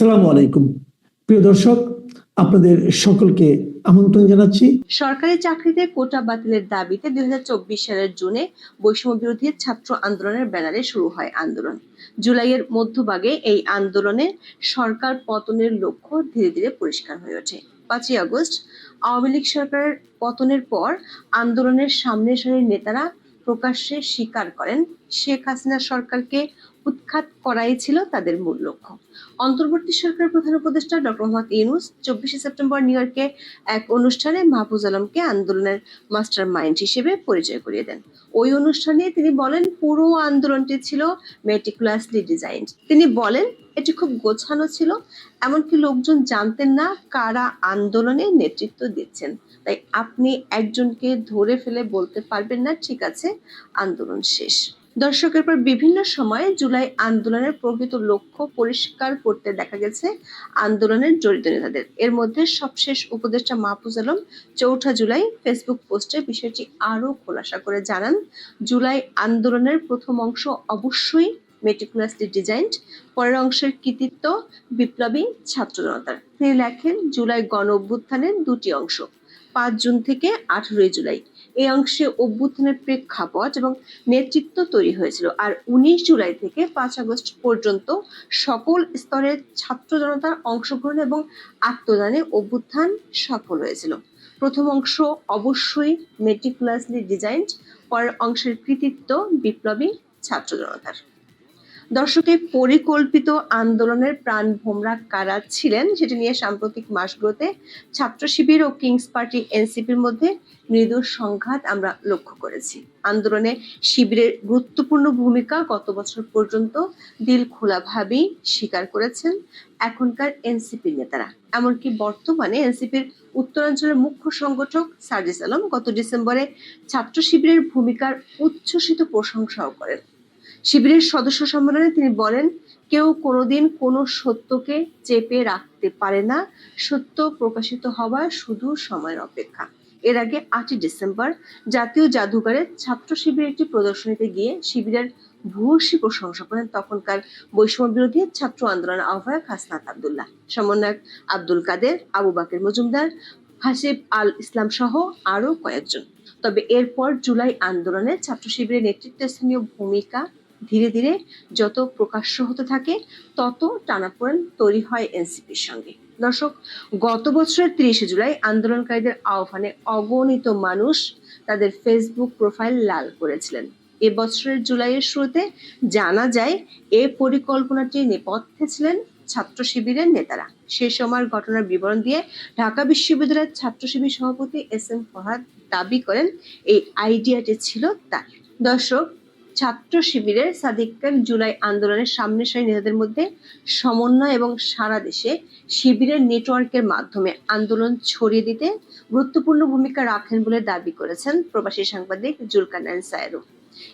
আসসালামু আলাইকুম। প্রিয় দর্শক, আপনাদের সকলকে আমন্ত্রণ জানাচ্ছি। সরকারি চাকরিতে কোটা বাতিলের দাবিতে দুই সালের জুনে বৈষম্য বিরোধী ছাত্র আন্দোলনের ব্যানারে শুরু হয় আন্দোলন। জুলাইয়ের মধ্যভাগে এই আন্দোলনে সরকার পতনের লক্ষ্য ধীরে ধীরে পরিষ্কার হয়ে ওঠে। পাঁচই আগস্ট, আওয়ামী লীগ সরকারের পতনের পর আন্দোলনের সামনের সারির নেতারা প্রকাশ্যে স্বীকার করেন শেখ হাসিনা সরকারকে উৎখাত করাই ছিল তাদের মূল লক্ষ্য। অন্তর্বর্তী সরকারের প্রধান উপদেষ্টা ডক্টর মোহাম্মদ ইউনুস চব্বিশে সেপ্টেম্বর নিউ ইয়র্কে এক অনুষ্ঠানে মাহফুজ আলমকে আন্দোলনের মাস্টার মাইন্ড হিসেবে পরিচয় করিয়ে দেন। ওই অনুষ্ঠানে তিনি বলেন, পুরো আন্দোলনটি ছিল মেটিকুলাসলি ডিজাইন তিনি বলেন, এটি খুব গোছানো ছিল, এমনকি লোকজন জানতেন না কারা আন্দোলনে নেতৃত্ব দিচ্ছেন। তাই আপনি একজনকে ধরে ফেলে বলতে পারবেন না, ঠিক আছে, আন্দোলন শেষ। দর্শকের পর বিভিন্ন সময়ে জুলাই আন্দোলনের প্রকৃত লক্ষ্য পরিষ্কার করতে দেখা গেছে আন্দোলনের জড়িত নেতাদের। এর মধ্যে সবশেষ উপদেষ্টা মাহফুজ আলম চৌঠা জুলাই ফেসবুক পোস্টে বিষয়টি আরও খোলাসা করে জানান, জুলাই আন্দোলনের প্রথম অংশ অবশ্যই মেটিকুলাসলি ডিজাইনড, পরের অংশের কৃতিত্ব বিপ্লবী ছাত্র জনতার। তিনি লেখেন, জুলাই গণ অভ্যুত্থানের দুটি অংশ, পাঁচ জুন থেকে আঠারোই জুলাই। এই অংশে অভ্যুত্থানের প্রেক্ষাপট এবং নেতৃত্ব তৈরি হয়েছিল। আর উনিশ জুলাই থেকে পাঁচ আগস্ট পর্যন্ত সকল স্তরের ছাত্র জনতার অংশগ্রহণ এবং আত্মদানে অভ্যুত্থান সফল হয়েছিল। প্রথম অংশ অবশ্যই মেট্রিকুলাসলি ডিজাইন পরের অংশের কৃতিত্ব বিপ্লবী ছাত্র জনতার। দর্শকের পরিকল্পিত আন্দোলনের প্রাণ ভোমরা কারা ছিলেন সেটি নিয়ে সাম্প্রতিক মাসগুলোতে ছাত্র শিবির ও কিংস পার্টি এনসিপির মধ্যে মৃদু সংঘাত আমরা লক্ষ্য করেছি। আন্দোলনে শিবিরের গুরুত্বপূর্ণ ভূমিকা গত বছর পর্যন্ত দিল খোলাভাবেই স্বীকার করেছেন এখনকার এনসিপি নেতারা। এমনকি বর্তমানে এনসিপির উত্তরাঞ্চলের মুখ্য সংগঠক সার্জিস আলম গত ডিসেম্বরে ছাত্র শিবিরের ভূমিকার উচ্ছ্বসিত প্রশংসাও করেন। শিবিরের সদস্য সম্মেলনে তিনি বলেন, কেউ কোনোদিন কোনো সত্যকে চেপে রাখতে পারে না। সত্য প্রকাশিত হওয়ার শুধু সময়ের অপেক্ষা। এর আগে আটই ডিসেম্বর জাতীয় জাদুঘরে ছাত্র শিবিরের একটি প্রদর্শনীতে গিয়ে শিবিরের ভূয়সী প্রশংসা করেন তখনকার বৈষম্য বিরোধী ছাত্র আন্দোলনের আহ্বায়ক হাসনাত আবদুল্লাহ। সমন্বয়ক আব্দুল কাদের, আবু বাকের মজুমদার, হাসিব আল ইসলাম সহ আরও কয়েকজন। তবে এরপর জুলাই আন্দোলনে ছাত্র শিবিরের নেতৃত্বস্থানীয় ভূমিকা ধীরে ধীরে যত প্রকাশ্য হতে থাকে, তত টানাপোড়েন তৈরি হয় এনসিপির সঙ্গে। দর্শক, গত বছরের তিরিশে জুলাই আন্দোলনকারীদের আহ্বানে অগণিত মানুষ তাদের ফেসবুক প্রোফাইল লাল করেছিলেন। এ বছরের জুলাইয়ের শুরুতে জানা যায়, এ পরিকল্পনাটির নেপথ্যে ছিলেন ছাত্র শিবিরের নেতারা। সে সময়ের ঘটনার বিবরণ দিয়ে ঢাকা বিশ্ববিদ্যালয়ের ছাত্র শিবির সভাপতি এস এম ফরহাদ দাবি করেন, এই আইডিয়াটি ছিল তার। দর্শক ছাত্র শিবিরের সাদিকের জুলাই আন্দোলনের সামনে সারি নেতাদের মধ্যে সমন্বয় এবং সারা দেশে শিবিরের নেটওয়ার্কের মাধ্যমে আন্দোলন ছড়িয়ে দিতে গুরুত্বপূর্ণ ভূমিকা রাখেন বলে দাবি করেছেন প্রবাসী সাংবাদিক জুলকানায়ন সায়েরু।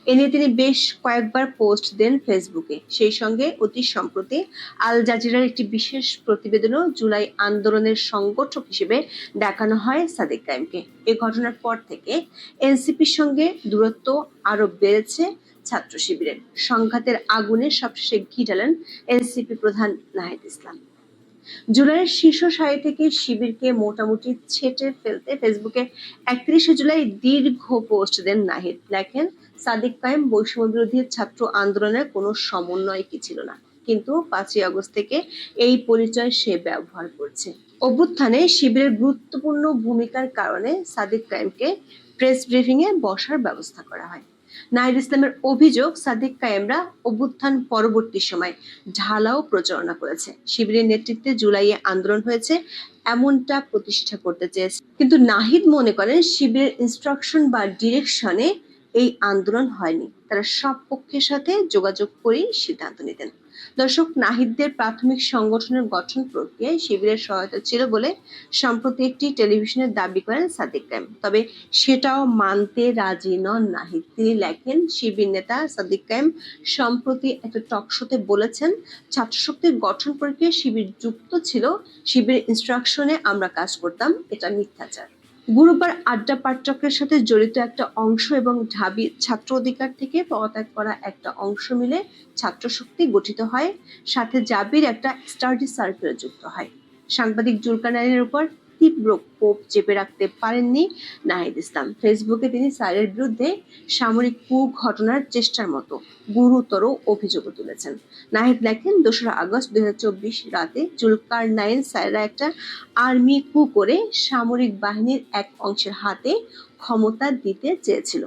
এ নিয়ে তিনি বেশ কয়েকবার পোস্ট দেন ফেসবুকে। সেই সঙ্গে অতি সম্প্রতি আল জাজিরার একটি বিশেষ প্রতিবেদনও জুলাই আন্দোলনের সংগঠক হিসেবে দেখানো হয় সাদিক কায়েমকে এ ঘটনার পর থেকে এনসিপির সঙ্গে দূরত্ব আরও বেড়েছে ছাত্র শিবিরের সংঘাতের আগুনে সবশেষে ঘি ঢালেন এনসিপি প্রধান নাহিদ ইসলাম। জুলাইয়ের শীর্ষ সারি থেকে শিবিরকে মোটামুটি ছেটে ফেলতে ফেসবুকে একত্রিশে জুলাই দীর্ঘ পোস্ট দেন নাহিদ। লেখেন, সাদিক কায়েম বৈষম্য বিরোধী ছাত্র আন্দোলনের কোনো সমন্বয় কি ছিল না, কিন্তু পাঁচই আগস্ট থেকে এই পরিচয় সে ব্যবহার করছে। অভ্যুত্থানে শিবিরের গুরুত্বপূর্ণ ভূমিকার কারণে সাদিক কায়েমকে প্রেস ব্রিফিং এ বসার ব্যবস্থা করা হয়। নাহিদ ইসলামের অভিযোগ সাদিক কায়েমরা অভ্যুত্থান পরবর্তী সময় ঢালাও প্রচারণা করেছে। শিবিরের নেতৃত্বে জুলাইয়ে আন্দোলন হয়েছে, এমনটা প্রতিষ্ঠা করতে চেয়েছে। কিন্তু নাহিদ মনে করেন, শিবিরের ইনস্ট্রাকশন বা ডিরেকশনে এই আন্দোলন হয়নি। তারা সব পক্ষের সাথে যোগাযোগ করেই সিদ্ধান্ত নিতেন। দর্শক, নাহিদদের প্রাথমিক সংগঠনের গঠন প্রক্রিয়ায় শিবিরের সহায়তা ছিল বলে সম্প্রতি একটি টেলিভিশনের দাবি করেন সাদিক কায়েম। তবে সেটাও মানতে রাজি নন নাহিদ। তিনি লেখেন, শিবির নেতা সাদিক কায়েম সম্প্রতি একটা টকশোতে বলেছেন, ছাত্রশক্তির গঠন প্রক্রিয়ায় শিবির যুক্ত ছিল শিবির ইনস্ট্রাকশনে আমরা কাজ করতাম, এটা মিথ্যাচার। গুরুবার আড্ডা পাঠচক্রের সাথে জড়িত একটা অংশ এবং ঢাবি ছাত্র অধিকার থেকে পদত্যাগ করা একটা অংশ মিলে ছাত্র শক্তি গঠিত হয়। সাথে জাবির একটা স্টাডি সার্কেল যুক্ত হয়। সাংবাদিক জুলকানাইনের উপর তীব্র কোপ চেপে রাখতে পারেননি নাহিদ ইসলাম। ফেসবুকে তিনি স্যারের বিরুদ্ধে সামরিক কু ঘটনার চেষ্টার মতো গুরুতর অভিযোগও তুলেছেন। নাহিদ লেখেন, দোসরা আগস্ট দুই হাজার চব্বিশ রাতে চুলকার নাইন সাইরা একটা আর্মি কু করে সামরিক বাহিনীর এক অংশের হাতে ক্ষমতা দিতে চেয়েছিল।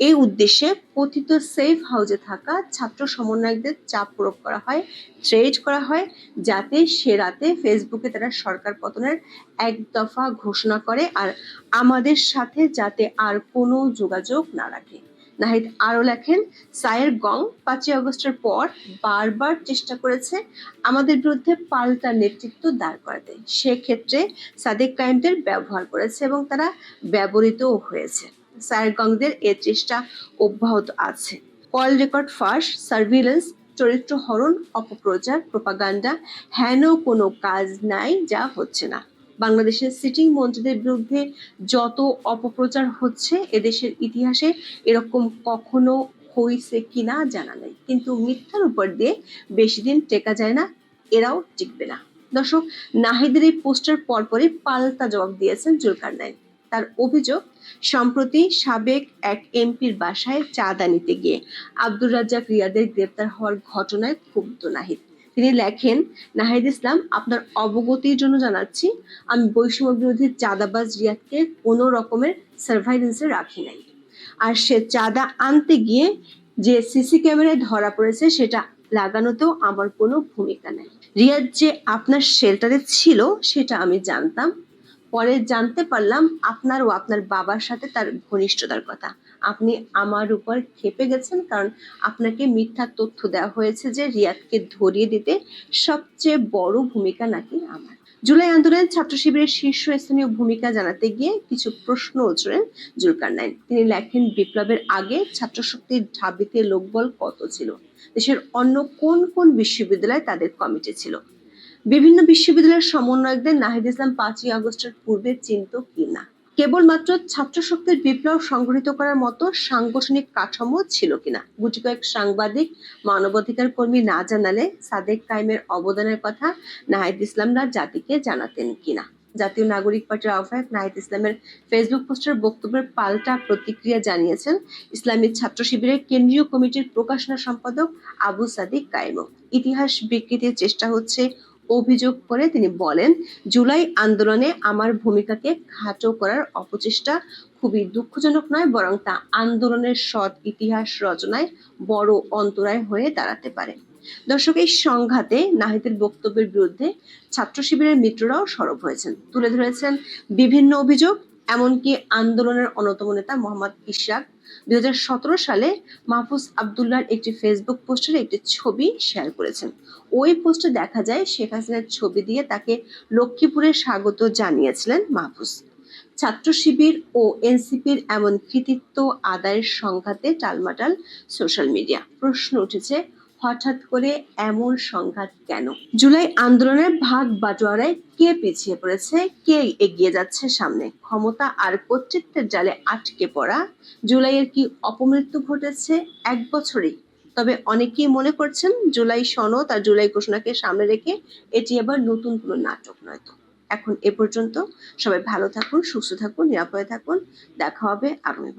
এই উদ্দেশ্যে কথিত সেফ হাউজে থাকা ছাত্র সমন্বয়কদের চাপ প্রয়োগ করা হয় ট্রেড করা হয়, যাতে সে রাতে ফেসবুকে তারা সরকার পতনের এক দফা ঘোষণা করে আর আমাদের সাথে যাতে আর কোনো যোগাযোগ না রাখে। নাহিদ আরও লেখেন, সায়ের গং পাঁচই আগস্টের পর বারবার চেষ্টা করেছে আমাদের বিরুদ্ধে পাল্টা নেতৃত্ব দাঁড় করাতে। সেক্ষেত্রে সাদেক কায়েমদের ব্যবহার করেছে এবং তারা ব্যবহৃতও হয়েছে। সায়েরগংদের এ চেষ্টা অব্যাহত আছে। কল রেকর্ড ফাঁস, সার্ভিলেন্স, চরিত্র হরণ, অপপ্রচার, প্রপাগান্ডা হেন কোনো কাজ নাই যা হচ্ছে না। বাংলাদেশের সিটিং মন্ত্রীদের বিরুদ্ধে যত অপপ্রচার হচ্ছে, এদেশের ইতিহাসে এরকম কখনো হয়েছে কিনা জানা নেই। কিন্তু মিথ্যার উপর দিয়ে বেশি দিন টেকা যায় না, এরাও টিকবে না। দর্শক, নাহিদের এই পোস্টার পরপরই পাল্টা জবাব দিয়েছেন জুলকার নাইন। তার অভিযোগ সম্প্রতি সাবেক এক এমপির বাসায় চাঁদা নিতে গিয়ে আব্দুর রাজ্জাক রিয়াদের গ্রেপ্তার হওয়ার ঘটনায় ক্ষুব্ধ নাহিদ। তিনি লেখেন, নাহিদ ইসলাম, আপনার অবগতির জন্য জানাচ্ছি, আমি বৈষম্য বিরোধী চাঁদাবাজ রিয়াদকে কোনো রকমের সার্ভাইলেন্সে রাখি নাই। আর সে চাঁদা আনতে গিয়ে যে সিসি ক্যামেরায় ধরা পড়েছে, সেটা লাগানোতেও আমার কোনো ভূমিকা নাই। রিয়াদ যে আপনার শেল্টারে ছিল, সেটা আমি জানতাম পরে জানতে পারলাম আপনার ও আপনার বাবার সাথে তার ঘনিষ্ঠতার কথা। আপনি আমার উপর খেপে গেছেন কারণ আপনাকে মিথ্যা তথ্য দেওয়া হয়েছে যে রিয়াদকে ধরিয়ে দিতে সবচেয়ে বড় ভূমিকা নাকি আমার। জুলাই আন্দোলনের ছাত্র শিবিরের শীর্ষস্থানীয় ভূমিকা জানাতে গিয়ে কিছু প্রশ্ন উঠলেন জুলকার নাইন। তিনি লেখেন, বিপ্লবের আগে ছাত্র শক্তির ঢাবিতে লোকবল কত ছিল? দেশের অন্য কোন কোন বিশ্ববিদ্যালয়ে তাদের কমিটি ছিল? বিভিন্ন বিশ্ববিদ্যালয়ের সমন্বয়কদের নাহিদ ইসলাম পাঁচই আগস্টের পূর্বে চিনত কিনা। কেবলমাত্র ছাত্র শক্তির বিপ্লব সংগঠিত করার মতো সাংগঠনিক কাঠামো ছিল কিনা? গুটি কয়েক সাংবাদিক, মানবাধিকার কর্মী না জানালে সাদেক কায়েমের অবদানের কথা নাহিদ ইসলামরা জাতিকে জানাতেন কিনা? জাতীয় নাগরিক পার্টির আহ্বায়ক নাহিদ ইসলামের ফেসবুক পোস্টের বক্তব্যের পাল্টা প্রতিক্রিয়া জানিয়েছেন ইসলামী ছাত্র শিবিরের কেন্দ্রীয় কমিটির প্রকাশনা সম্পাদক আবু সাদিক কায়েমও। ইতিহাস বিকৃতির চেষ্টা হচ্ছে অভিযোগ করে তিনি বলেন, জুলাই আন্দোলনে আমার ভূমিকাকে খাটো করার অপচেষ্টা খুবই দুঃখজনক নয়, বরং তা আন্দোলনের সৎ ইতিহাস রচনায় বড় অন্তরায় হয়ে দাঁড়াতে পারে। দর্শক, এই সংঘাতে নাহিদের বক্তব্যের বিরুদ্ধে ছাত্র শিবিরের মিত্ররাও সরব হয়েছেন। তুলে ধরেছেন বিভিন্ন অভিযোগ, এমনকি আন্দোলনের অন্যতম নেতা মোহাম্মদ ইশরাক দুই সালে মাহফুজ আবদুল্লার একটি ফেসবুক পোস্টের একটি ছবি শেয়ার করেছেন। ওই পোস্টে দেখা যায় শেখ হাসিনার ছবি দিয়ে তাকে লক্ষ্মীপুরে স্বাগত জানিয়েছিলেন মাহফুজ। ছাত্র শিবির ও এনসিপির এমন কৃতিত্ব আদায়ের সংঘাতে টালমাটাল সোশ্যাল মিডিয়া প্রশ্ন উঠেছে হঠাৎ করে এমন সংঘাত কেন? জুলাই আন্দোলনের ভাগ বাটোয়ারায় কে পিছিয়ে পড়েছে? কে এগিয়ে যাচ্ছে সামনে? ক্ষমতা আর কর্তৃত্বের জালে আটকে পড়া? জুলাইয়ের কি অপমৃত্যু ঘটেছে? এক বছরেই। তবে অনেকেই মনে করছেন জুলাই সনদ আর জুলাই ঘোষণাকে সামনে রেখে এটি আবার নতুন কোনো নাটক নয়তো এখন এ পর্যন্ত সবাই ভালো থাকুন, সুস্থ থাকুন, নিরাপদে থাকুন। দেখা হবে আগামী